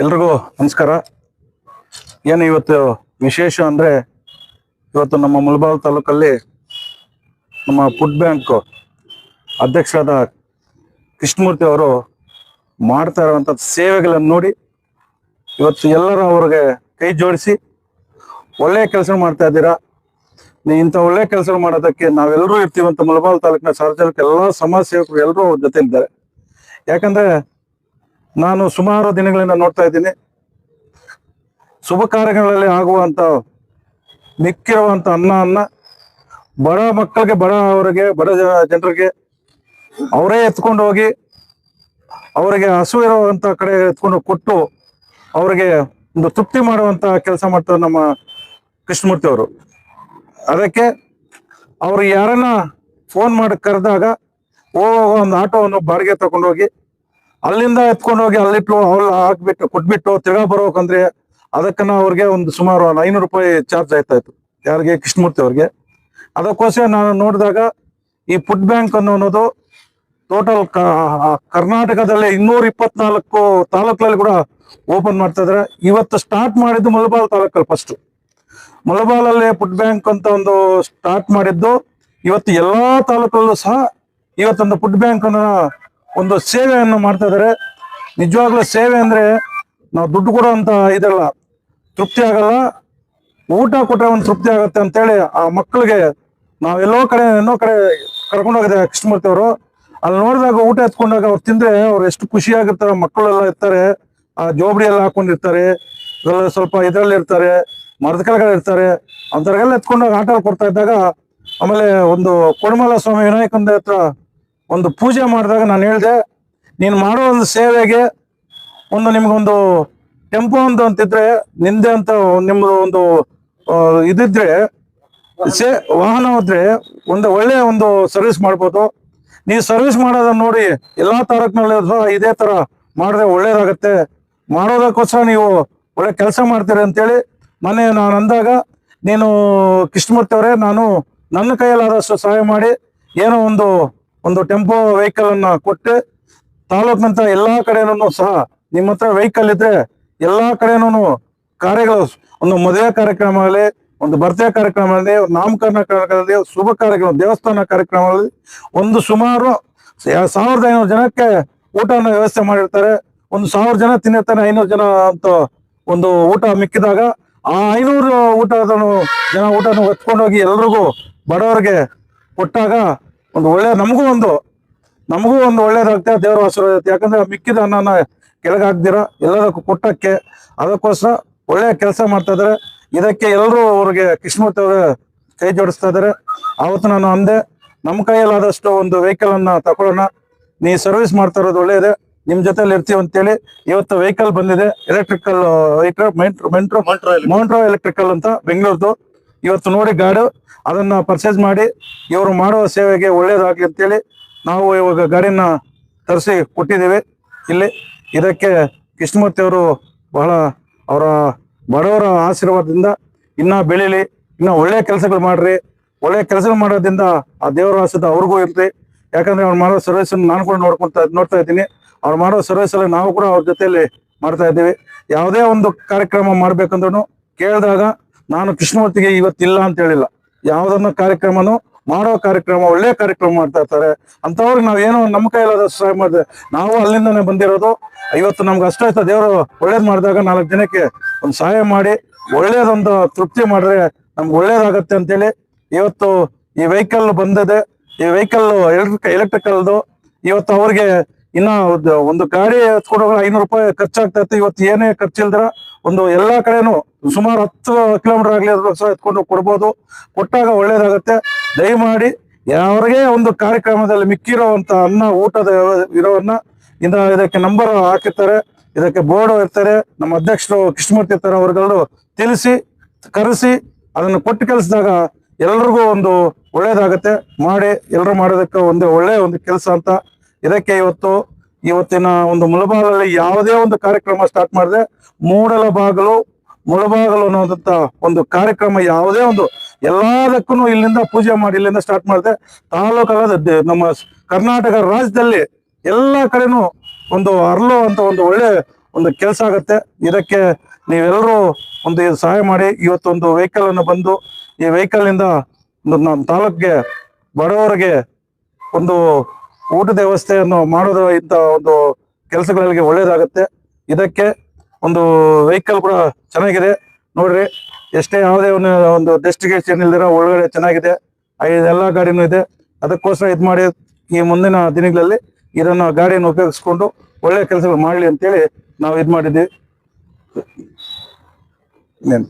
ಎಲ್ರಿಗೂ ನಮಸ್ಕಾರ. ಏನು ಇವತ್ತು ವಿಶೇಷ ಅಂದರೆ ಇವತ್ತು ನಮ್ಮ ಮುಳಬಾಲ್ ತಾಲೂಕಲ್ಲಿ ನಮ್ಮ ಫುಡ್ ಬ್ಯಾಂಕ್ ಅಧ್ಯಕ್ಷರಾದ ಕೃಷ್ಣಮೂರ್ತಿ ಅವರು ಮಾಡ್ತಾ ಇರುವಂಥ ಸೇವೆಗಳನ್ನು ನೋಡಿ ಇವತ್ತು ಎಲ್ಲರೂ ಅವ್ರಿಗೆ ಕೈ ಜೋಡಿಸಿ ಒಳ್ಳೆಯ ಕೆಲಸ ಮಾಡ್ತಾ ಇದ್ದೀರಾ? ನೀವು ಇಂಥ ಒಳ್ಳೆಯ ಕೆಲಸ ಮಾಡೋದಕ್ಕೆ ನಾವೆಲ್ಲರೂ ಇರ್ತೀವಂತ ಮುಳಬಾಲ್ ತಾಲೂಕಿನ ಸಾರ್ವಜನಿಕ ಎಲ್ಲ ಸಮಾಜ ಸೇವಕರು ಎಲ್ಲರೂ ಅವ್ರ ಜೊತೆ ಇದ್ದಾರೆ ಯಾಕಂದ್ರೆ ನಾನು ಸುಮಾರು ದಿನಗಳಿಂದ ನೋಡ್ತಾ ಇದ್ದೀನಿ. ಶುಭ ಕಾರ್ಯಗಳಲ್ಲಿ ಮಿಕ್ಕಿರುವಂತ ಅನ್ನ ಅನ್ನ ಬಡ ಮಕ್ಕಳಿಗೆ, ಬಡ ಅವರಿಗೆ, ಬಡ ಜನರಿಗೆ ಅವರೇ ಎತ್ಕೊಂಡು ಹೋಗಿ ಅವರಿಗೆ ಹಸು ಇರುವಂತ ಕಡೆ ಎತ್ಕೊಂಡು ಕೊಟ್ಟು ಅವರಿಗೆ ಒಂದು ತೃಪ್ತಿ ಮಾಡುವಂತ ಕೆಲಸ ಮಾಡ್ತಾರೆ ನಮ್ಮ ಕೃಷ್ಣಮೂರ್ತಿ ಅವರು. ಅದಕ್ಕೆ ಅವ್ರು ಯಾರನ್ನ ಫೋನ್ ಮಾಡಿ ಕರೆದಾಗ ಹೋಗೋ ಒಂದು ಆಟೋವನ್ನು ಬಾಡಿಗೆ ತಗೊಂಡೋಗಿ ಅಲ್ಲಿಂದ ಎತ್ಕೊಂಡು ಹೋಗಿ ಅಲ್ಲಿಟ್ಟು ಅಲ್ಲಿ ಹಾಕ್ಬಿಟ್ಟು ಕೊಟ್ಬಿಟ್ಟು ತಿರ್ಗಾ ಬರ್ಬೇಕಂದ್ರೆ ಅದಕ್ಕನ್ನ ಅವ್ರಿಗೆ ಒಂದು ಸುಮಾರು ಐನೂರು ರೂಪಾಯಿ ಚಾರ್ಜ್ ಆಯ್ತಾ ಇತ್ತು. ಯಾರಿಗೆ? ಕೃಷ್ಣಮೂರ್ತಿ ಅವ್ರಿಗೆ. ಅದಕ್ಕೋಸ್ಕರ ನಾನು ನೋಡಿದಾಗ ಈ ಫುಡ್ ಬ್ಯಾಂಕ್ ಅನ್ನೋದು ಟೋಟಲ್ ಕರ್ನಾಟಕದಲ್ಲಿ ಇನ್ನೂರ ಇಪ್ಪತ್ನಾಲ್ಕು ತಾಲೂಕಲ್ಲಿ ಕೂಡ ಓಪನ್ ಮಾಡ್ತಾ ಇದಾರೆ. ಇವತ್ತು ಸ್ಟಾರ್ಟ್ ಮಾಡಿದ್ದು ಮಲಬಾಲ್ ತಾಲೂಕಲ್ಲಿ ಫಸ್ಟ್ ಮುಳಬಾಲಲ್ಲಿ ಫುಡ್ ಬ್ಯಾಂಕ್ ಅಂತ ಒಂದು ಸ್ಟಾರ್ಟ್ ಮಾಡಿದ್ದು. ಇವತ್ತು ಎಲ್ಲಾ ತಾಲೂಕಲ್ಲೂ ಸಹ ಇವತ್ತೊಂದು ಫುಡ್ ಬ್ಯಾಂಕ್ ಅನ್ನೋ ಒಂದು ಸೇವೆಯನ್ನು ಮಾಡ್ತಾ ಇದಾರೆ ನಿಜವಾಗ್ಲೂ ಸೇವೆ ಅಂದ್ರೆ ನಾವು ದುಡ್ಡು ಕೊಡುವಂತ ಇದಲ್ಲ, ತೃಪ್ತಿ ಆಗಲ್ಲ. ಊಟ ಕೊಟ್ಟರೆ ಒಂದು ತೃಪ್ತಿ ಆಗುತ್ತೆ ಅಂತೇಳಿ ಆ ಮಕ್ಕಳಿಗೆ ನಾವೆಲ್ಲೋ ಕಡೆ ಎಲ್ಲೋ ಕಡೆ ಕರ್ಕೊಂಡು ಹೋಗಿದೆ ಕೃಷ್ಣಮೂರ್ತಿ ಅವರು. ಅಲ್ಲಿ ನೋಡಿದಾಗ ಊಟ ಎತ್ಕೊಂಡಾಗ ಅವ್ರು ತಿಂದ್ರೆ ಅವ್ರು ಎಷ್ಟು ಖುಷಿಯಾಗಿರ್ತಾರೆ, ಮಕ್ಕಳೆಲ್ಲ ಇರ್ತಾರೆ, ಆ ಜೋಬಡಿ ಎಲ್ಲ ಹಾಕೊಂಡಿರ್ತಾರೆ ಇದೆಲ್ಲ ಸ್ವಲ್ಪ ಇದರಲ್ಲಿ ಇರ್ತಾರೆ, ಮರದ ಕೆಳಗಡೆ ಇರ್ತಾರೆ. ಅಂಥವ್ರಿಗೆಲ್ಲ ಎತ್ಕೊಂಡಾಗ ಆಟ ಕೊಡ್ತಾ ಇದ್ದಾಗ ಆಮೇಲೆ ಒಂದು ಕೊಡಮಲ ಸ್ವಾಮಿ ವಿನಾಯಕಂದ ಹತ್ರ ಒಂದು ಪೂಜೆ ಮಾಡಿದಾಗ ನಾನು ಹೇಳಿದೆ, ನೀನು ಮಾಡೋ ಒಂದು ಸೇವೆಗೆ ಒಂದು ನಿಮ್ಗೊಂದು ಟೆಂಪೋ ಅಂತ ಅಂತಿದ್ರೆ, ನಿಂದೆ ಅಂತ ನಿಮ್ದು ಒಂದು ಇದಿದ್ರೆ, ಸೇ, ವಾಹನ ಹೋದ್ರೆ ಒಂದು ಒಳ್ಳೆ ಒಂದು ಸರ್ವಿಸ್ ಮಾಡ್ಬೋದು. ನೀವು ಸರ್ವಿಸ್ ಮಾಡೋದನ್ನ ನೋಡಿ ಎಲ್ಲಾ ತಾರಕ್ನಲ್ಲಿ ಇದೇ ತರ ಮಾಡಿದ್ರೆ ಒಳ್ಳೇದಾಗತ್ತೆ. ಮಾಡೋದಕ್ಕೋಸ್ಕರ ನೀವು ಒಳ್ಳೆ ಕೆಲಸ ಮಾಡ್ತೀರಿ ಅಂತೇಳಿ ಮೊನ್ನೆ ನಾನು ಅಂದಾಗ, ನೀನು ಕೃಷ್ಣಮೂರ್ತಿ ಅವರೇ, ನಾನು ನನ್ನ ಕೈಯಲ್ಲಾದಷ್ಟು ಸಹಾಯ ಮಾಡಿ ಏನೋ ಒಂದು ಒಂದು ಟೆಂಪೋ ವೆಹಿಕಲ್ ಅನ್ನ ಕೊಟ್ಟು ತಾಲೂಕಿನಂತ ಎಲ್ಲಾ ಕಡೆನೂ ಸಹ ನಿಮ್ಮ ಹತ್ರ ವೆಹಿಕಲ್ ಇದ್ರೆ ಎಲ್ಲಾ ಕಡೆನೂ ಕಾರ್ಯಗಳು, ಒಂದು ಮದುವೆ ಕಾರ್ಯಕ್ರಮ ಆಗಲಿ ಒಂದು ಬರ್ತ್ಡೇ ಕಾರ್ಯಕ್ರಮ ಆಗಲಿ ಒಂದು ನಾಮಕರಣ ಕಾರ್ಯಕ್ರಮದಲ್ಲಿ, ಶುಭ ಕಾರ್ಯಕ್ರಮ, ದೇವಸ್ಥಾನ ಕಾರ್ಯಕ್ರಮಗಳಲ್ಲಿ ಒಂದು ಸುಮಾರು ಸಾವಿರದ ಐನೂರು ಜನಕ್ಕೆ ಊಟನ ವ್ಯವಸ್ಥೆ ಮಾಡಿರ್ತಾರೆ. ಒಂದು ಸಾವಿರ ಜನ ತಿನ್ನಿರ್ತಾರೆ ಐನೂರು ಜನ ಅಂತ ಒಂದು ಊಟ ಮಿಕ್ಕಿದಾಗ ಆ ಐನೂರು ಊಟದ ಜನ ಊಟನ ಹೊತ್ಕೊಂಡೋಗಿ ಎಲ್ರಿಗೂ ಬಡವರಿಗೆ ಕೊಟ್ಟಾಗ ಒಂದು ಒಳ್ಳೆ ನಮಗೂ ಒಂದು ನಮಗೂ ಒಂದು ಒಳ್ಳೇದಾಗ್ತದೆ ದೇವರ ಆಶೀರ್ವಾದ. ಯಾಕಂದ್ರೆ ಮಿಕ್ಕಿದ ಅನ್ನನ ಕೆಳಗೆ ಹಾಕ್ದಿರ ಎಲ್ಲದಕ್ಕೂ ಕೊಟ್ಟಕ್ಕೆ ಅದಕ್ಕೋಸ್ಕರ ಒಳ್ಳೆಯ ಕೆಲಸ ಮಾಡ್ತಾ ಇದ್ದಾರೆ ಇದಕ್ಕೆ ಎಲ್ಲರೂ ಅವ್ರಿಗೆ ಕೃಷ್ಣಮೂರ್ತಿ ಅವರು ಕೈ ಜೋಡಿಸ್ತಾ ಇದ್ದಾರೆ ಅವತ್ತು ನಾನು ಅಂದೆ ನಮ್ಮ ಕೈಯಲ್ಲಾದಷ್ಟು ಒಂದು ವೆಹಿಕಲ್ ಅನ್ನ ತಗೊಳ್ಳೋಣ ನೀ ಸರ್ವಿಸ್ ಮಾಡ್ತಾ ಇರೋದು ಒಳ್ಳೆಯದೇ. ನಿಮ್ ಜೊತೆಲಿ ಇರ್ತೀವಿ ಅಂತೇಳಿ ಇವತ್ತು ವೆಹಿಕಲ್ ಬಂದಿದೆ. ಎಲೆಕ್ಟ್ರಿಕಲ್ ಮೆಂಟ್ರೋ ಮೌಂಟ್ರೋ ಎಲೆಕ್ಟ್ರಿಕಲ್ ಅಂತ ಬೆಂಗಳೂರ್ದು. ಇವತ್ತು ನೋಡಿ ಗಾಡಿ, ಅದನ್ನ ಪರ್ಚೇಸ್ ಮಾಡಿ, ಇವರು ಮಾಡುವ ಸೇವೆಗೆ ಒಳ್ಳೇದಾಗ್ಲಿ ಅಂತೇಳಿ ನಾವು ಇವಾಗ ಗಾಡಿನ ತರಿಸಿ ಕೊಟ್ಟಿದ್ದೇವೆ. ಇಲ್ಲಿ ಇದಕ್ಕೆ ಕೃಷ್ಣಮೂರ್ತಿ ಅವರು ಬಹಳ ಅವರ ಬಡವರ ಆಶೀರ್ವಾದದಿಂದ ಇನ್ನ ಬೆಳೀಲಿ, ಇನ್ನ ಒಳ್ಳೆ ಕೆಲಸಗಳು ಮಾಡ್ರಿ. ಒಳ್ಳೆ ಕೆಲಸಗಳು ಮಾಡೋದ್ರಿಂದ ಆ ದೇವರ ಆಶೀರ್ವಾದ ಅವ್ರಿಗೂ ಇರ್ಲಿ. ಯಾಕಂದ್ರೆ ಅವ್ರು ಮಾಡೋ ಸರ್ವಿಸ್ ನಾನು ಕೂಡ ನೋಡ್ಕೊಂತ, ನೋಡ್ತಾ ಇದ್ದೀನಿ. ಅವ್ರು ಮಾಡೋ ಸರ್ವಿಸ್ ಅಲ್ಲಿ ನಾವು ಕೂಡ ಅವ್ರ ಜೊತೆಯಲ್ಲಿ ಮಾಡ್ತಾ ಇದ್ದೀವಿ. ಯಾವುದೇ ಒಂದು ಕಾರ್ಯಕ್ರಮ ಮಾಡ್ಬೇಕಂದ್ರೂ ಕೇಳಿದಾಗ ನಾನು ಕೃಷ್ಣಮೂರ್ತಿಗೆ ಇವತ್ತಿಲ್ಲ ಅಂತ ಹೇಳಿಲ್ಲ. ಯಾವ್ದನ್ನ ಕಾರ್ಯಕ್ರಮನು ಮಾಡೋ ಕಾರ್ಯಕ್ರಮ, ಒಳ್ಳೆ ಕಾರ್ಯಕ್ರಮ ಮಾಡ್ತಾ ಇರ್ತಾರೆ. ಅಂತವ್ರಿಗೆ ನಾವ್ ಏನೋ ನಮ್ಮ ಕೈಲಾದ ಸಹಾಯ ಮಾಡಿದೆ ನಾವು ಅಲ್ಲಿಂದನೇ ಬಂದಿರೋದು. ಇವತ್ತು ನಮ್ಗೆ ಅಷ್ಟ ಆಯ್ತಾ ದೇವರು ಒಳ್ಳೇದ್ ಮಾಡಿದಾಗ ನಾಲ್ಕು ಜನಕ್ಕೆ ಒಂದು ಸಹಾಯ ಮಾಡಿ, ಒಳ್ಳೇದೊಂದು ತೃಪ್ತಿ ಮಾಡಿದ್ರೆ ನಮ್ಗೆ ಒಳ್ಳೇದಾಗತ್ತೆ ಅಂತೇಳಿ ಇವತ್ತು ಈ ವೆಹಿಕಲ್ ಬಂದದೆ. ಈ ವೆಹಿಕಲ್ ಎಲೆಕ್ಟ್ರಿಕ್ ಎಲೆಕ್ಟ್ರಿಕಲ್ದು ಇವತ್ತು ಅವ್ರಿಗೆ ಇನ್ನ ಒಂದು- ಒಂದು ಗಾಡಿ ಎತ್ಕೊಂಡು ಹೋಗೋ ಐನೂರು ರೂಪಾಯಿ ಖರ್ಚಾಗ್ತಾ ಇತ್ತು. ಇವತ್ತು ಏನೇ ಖರ್ಚಿಲ್ದ್ರ ಒಂದು ಎಲ್ಲಾ ಕಡೆನೂ ಸುಮಾರು ಹತ್ತು ಕಿಲೋಮೀಟರ್ ಆಗಲಿ ಅದ್ರ ಸಹ ಎತ್ಕೊಂಡು ಕೊಡ್ಬೋದು. ಕೊಟ್ಟಾಗ ಒಳ್ಳೇದಾಗತ್ತೆ. ದಯಮಾಡಿ ಯಾರಿಗೆ ಒಂದು ಕಾರ್ಯಕ್ರಮದಲ್ಲಿ ಮಿಕ್ಕಿರೋವಂತ ಅನ್ನ, ಊಟದ ಇರೋವನ್ನ ಇಂದ ಇದಕ್ಕೆ ನಂಬರ್ ಹಾಕಿರ್ತಾರೆ. ಇದಕ್ಕೆ ಬೋರ್ಡ್ ಇರ್ತಾರೆ. ನಮ್ಮ ಅಧ್ಯಕ್ಷರು ಕೃಷ್ಣಮೂರ್ತಿ ಇರ್ತಾರೆ ಅವ್ರಗಳು ತಿಳಿಸಿ, ಕರೆಸಿ, ಅದನ್ನು ಕೊಟ್ಟು ಕೆಲಸದಾಗ ಎಲ್ರಿಗೂ ಒಂದು ಒಳ್ಳೇದಾಗತ್ತೆ. ಮಾಡಿ ಎಲ್ಲರೂ ಮಾಡೋದಕ್ಕೆ ಒಂದು ಒಳ್ಳೆಯ ಒಂದು ಕೆಲಸ ಅಂತ ಇದಕ್ಕೆ ಇವತ್ತು ಇವತ್ತಿನ ಒಂದು ಮುಳಬಾಗಲಲ್ಲಿ ಯಾವುದೇ ಒಂದು ಕಾರ್ಯಕ್ರಮ ಸ್ಟಾರ್ಟ್ ಮಾಡಿದೆ, ಮೂಡಲ ಬಾಗಲು, ಮುಳಬಾಗಲು ಅನ್ನೋದಂತ ಒಂದು ಕಾರ್ಯಕ್ರಮ ಯಾವುದೇ ಒಂದು ಎಲ್ಲದಕ್ಕೂ ಇಲ್ಲಿಂದ ಪೂಜೆ ಮಾಡಿ ಇಲ್ಲಿಂದ ಸ್ಟಾರ್ಟ್ ಮಾಡಿದೆ. ತಾಲೂಕಾದ ನಮ್ಮ ಕರ್ನಾಟಕ ರಾಜ್ಯದಲ್ಲಿ ಎಲ್ಲ ಕಡೆನೂ ಒಂದು ಅರಳು ಅಂತ ಒಂದು ಒಳ್ಳೆ ಒಂದು ಕೆಲಸ ಆಗುತ್ತೆ. ಇದಕ್ಕೆ ನೀವೆಲ್ಲರೂ ಒಂದು ಸಹಾಯ ಮಾಡಿ. ಇವತ್ತೊಂದು ವೆಹಿಕಲ್ ಅನ್ನು ಬಂದು ಈ ವೆಹಿಕಲ್ ಇಂದ ನಮ್ಮ ತಾಲೂಕಿಗೆ ಬಡವರಿಗೆ ಒಂದು ಊಟದ ವ್ಯವಸ್ಥೆಯನ್ನು ಮಾಡೋದು ಇಂಥ ಒಂದು ಕೆಲಸಗಳಿಗೆ ಒಳ್ಳೇದಾಗುತ್ತೆ. ಇದಕ್ಕೆ ಒಂದು ವೆಹಿಕಲ್ ಕೂಡ ಚೆನ್ನಾಗಿದೆ. ನೋಡ್ರಿ, ಎಷ್ಟೇ ಯಾವುದೇ ಒಂದು ಒಂದು ಡೆಸ್ಟಿಗೇಷನ್ ಇಲ್ದಿರ ಒಳಗಡೆ ಚೆನ್ನಾಗಿದೆ. ಎಲ್ಲ ಗಾಡಿನೂ ಇದೆ. ಅದಕ್ಕೋಸ್ಕರ ಇದು ಮಾಡಿ, ಈ ಮುಂದಿನ ದಿನಗಳಲ್ಲಿ ಇದನ್ನು ಗಾಡಿಯನ್ನು ಉಪಯೋಗಿಸ್ಕೊಂಡು ಒಳ್ಳೆಯ ಕೆಲಸಗಳು ಮಾಡಲಿ ಅಂತೇಳಿ ನಾವು ಇದು ಇನ್ನೇನು